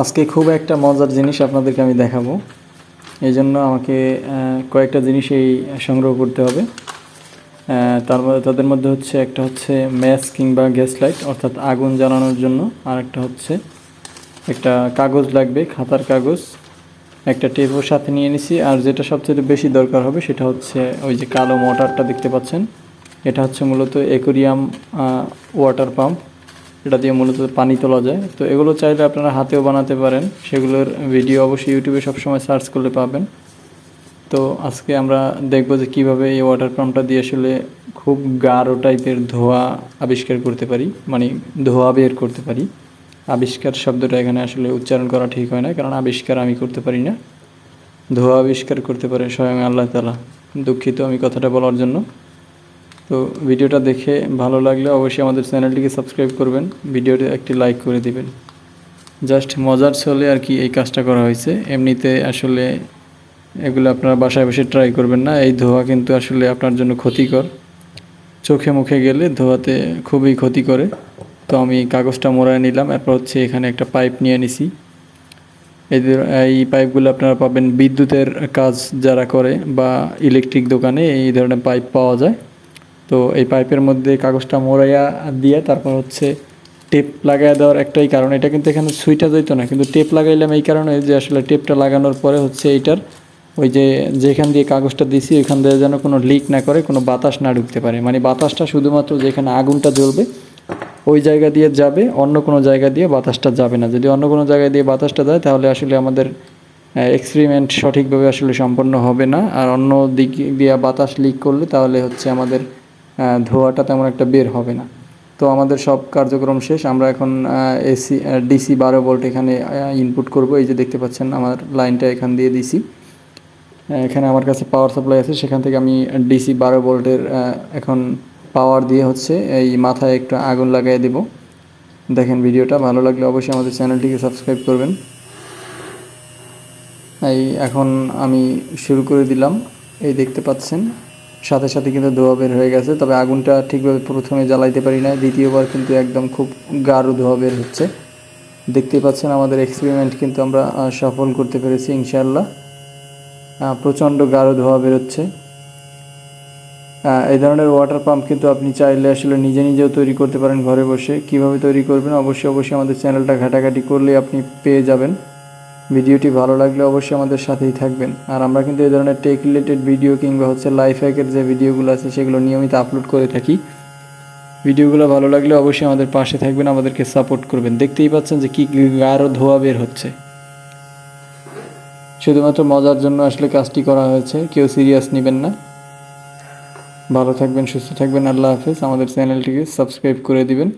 আজকে খুব একটা মজার জিনিস আপনাদেরকে আমি দেখাবো। এই জন্য আমাকে কয়েকটা জিনিসই সংগ্রহ করতে হবে। তার তাদের মধ্যে হচ্ছে একটা হচ্ছে ম্যাচ কিংবা গ্যাস লাইট অর্থাৎ আগুন জ্বালানোর জন্য। আর একটা হচ্ছে একটা কাগজ লাগবে, খাতার কাগজ। একটা টেপও সাথে নিয়ে নিছি। আর যেটা সবচেয়ে বেশি দরকার হবে সেটা হচ্ছে ওই যে কালো মোটরটা দেখতে পাচ্ছেন। এটা হচ্ছে মূলত অ্যাকোরিয়াম ওয়াটার পাম্প। এটা দিয়ে মূলত পানি তোলা যায়। তো এগুলো চাইলে আপনারা হাতেও বানাতে পারেন। সেগুলোর ভিডিও অবশ্যই ইউটিউবে সবসময় সার্চ করলে পাবেন। তো আজকে আমরা দেখব যে কীভাবে এই ওয়াটার পাম্পটা দিয়ে আসলে খুব গাঢ় টাইপের ধোঁয়া আবিষ্কার করতে পারি। মানে ধোঁয়া বের করতে পারি। আবিষ্কার শব্দটা এখানে আসলে উচ্চারণ করা ঠিক হয় না, কারণ আবিষ্কার আমি করতে পারি না। ধোঁয়া আবিষ্কার করতে পারে স্বয়ং আল্লাহ তালা দুঃখিত আমি কথাটা বলার জন্য। তো ভিডিওটা দেখে ভালো লাগলে অবশ্যই আমাদের চ্যানেলটিকে সাবস্ক্রাইব করবেন। ভিডিওতে একটি লাইক করে দিবেন। জাস্ট মজার ছলে আর কি এই কাজটা করা হয়েছে। এমনিতে আসলে এগুলো আপনারা বাসায় বসে ট্রাই করবেন না। এই ধোঁয়া কিন্তু আসলে আপনার জন্য ক্ষতিকর। চোখে মুখে গেলে ধোঁয়াতে খুবই ক্ষতি করে। তো আমি কাগজটা মোড়ায় নিলাম। এরপর হচ্ছে এখানে একটা পাইপ নিয়ে নিছি। এদের এই পাইপগুলো আপনারা পাবেন বিদ্যুতের কাজ যারা করে বা ইলেকট্রিক দোকানে এই ধরনের পাইপ পাওয়া যায়। তো এই পাইপের মধ্যে কাগজটা মোড়াইয়া দিয়ে তারপর হচ্ছে টেপ লাগাই দেওয়ার একটাই কারণ। এটা কিন্তু এখানে সুইটা যেত না, কিন্তু টেপ লাগাইলাম এই কারণে যে আসলে টেপটা লাগানোর পরে হচ্ছে এইটার ওই যে যেখান দিয়ে কাগজটা দিছি ওইখান দিয়ে যেন কোনো লিক না করে, কোনো বাতাস না ঢুকতে পারে। মানে বাতাসটা শুধুমাত্র যেখানে আগুনটা জ্বলবে, ওই জায়গা দিয়ে যাবে, অন্য কোনো জায়গা দিয়ে বাতাসটা যাবে না। যদি অন্য কোনো জায়গায় দিয়ে বাতাসটা যায়, তাহলে আসলে আমাদের এক্সপেরিমেন্ট সঠিকভাবে আসলে সম্পন্ন হবে না। আর অন্য দিক দিয়ে বাতাস লিক করলে তাহলে হচ্ছে আমাদের ধোঁয়াটা তেমন একটা বের হবে না। তো আমাদের সব কার্যক্রম শেষ। আমরা এখন এসি ডিসি বারো ভোল্ট এখানে ইনপুট করব। এই যে দেখতে পাচ্ছেন, আমার লাইনটা এখান দিয়ে দিছি। এখানে আমার কাছে পাওয়ার সাপ্লাই আছে। সেখান থেকে আমি ডিসি বারো ভোল্টের এখন পাওয়ার দিয়ে হচ্ছে এই মাথায় একটু আগুন লাগাই দেব। দেখেন ভিডিওটা ভালো লাগলে অবশ্যই আমাদের চ্যানেলটিকে সাবস্ক্রাইব করবেন। এই এখন আমি শুরু করে দিলাম। এই দেখতে পাচ্ছেন সাথে সাথে কিন্তু ধোয়া বের হয়ে গেছে। তবে আগুনটা ঠিকভাবে প্রথমে জ্বালাইতে পারি না দ্বিতীয়বার কিন্তু একদম খুব গাঢ় ধোয়া বের হচ্ছে। দেখতেই পাচ্ছেন আমাদের এক্সপেরিমেন্ট কিন্তু আমরা সফল করতে পেরেছি, ইনশাআল্লাহ। প্রচণ্ড গাঢ় ধোয়া বেরোচ্ছে এই ধরনের ওয়াটার পাম্প কিন্তু আপনি চাইলে আসলে নিজে নিজেও তৈরি করতে পারেন ঘরে বসে। কীভাবে তৈরি করবেন? অবশ্যই অবশ্যই আমাদের চ্যানেলটা ঘাটাঘাটি করলে আপনি পেয়ে যাবেন। ভিডিওটি ভালো লাগলে অবশ্যই আমাদের সাথেই থাকবেন। আর আমরা কিন্তু এই ধরনের টেক রিলেটেড ভিডিও কিংবা হচ্ছে লাইফ হ্যাকের যে ভিডিওগুলো আছে, সেগুলো নিয়মিত আপলোড করে থাকি। ভিডিওগুলো ভালো লাগলে অবশ্যই আমাদের পাশে থাকবেন, আমাদেরকে সাপোর্ট করবেন। দেখতেই পাচ্ছেন যে কি গাঢ় ধোয়া বের হচ্ছে। শুধুমাত্র মজার জন্য আসলে কাজটি করা হয়েছে, কেউ সিরিয়াস নেবেন না। ভালো থাকবেন, সুস্থ থাকবেন, আল্লাহ হাফেজ। আমাদের চ্যানেলটিকে সাবস্ক্রাইব করে দিবেন।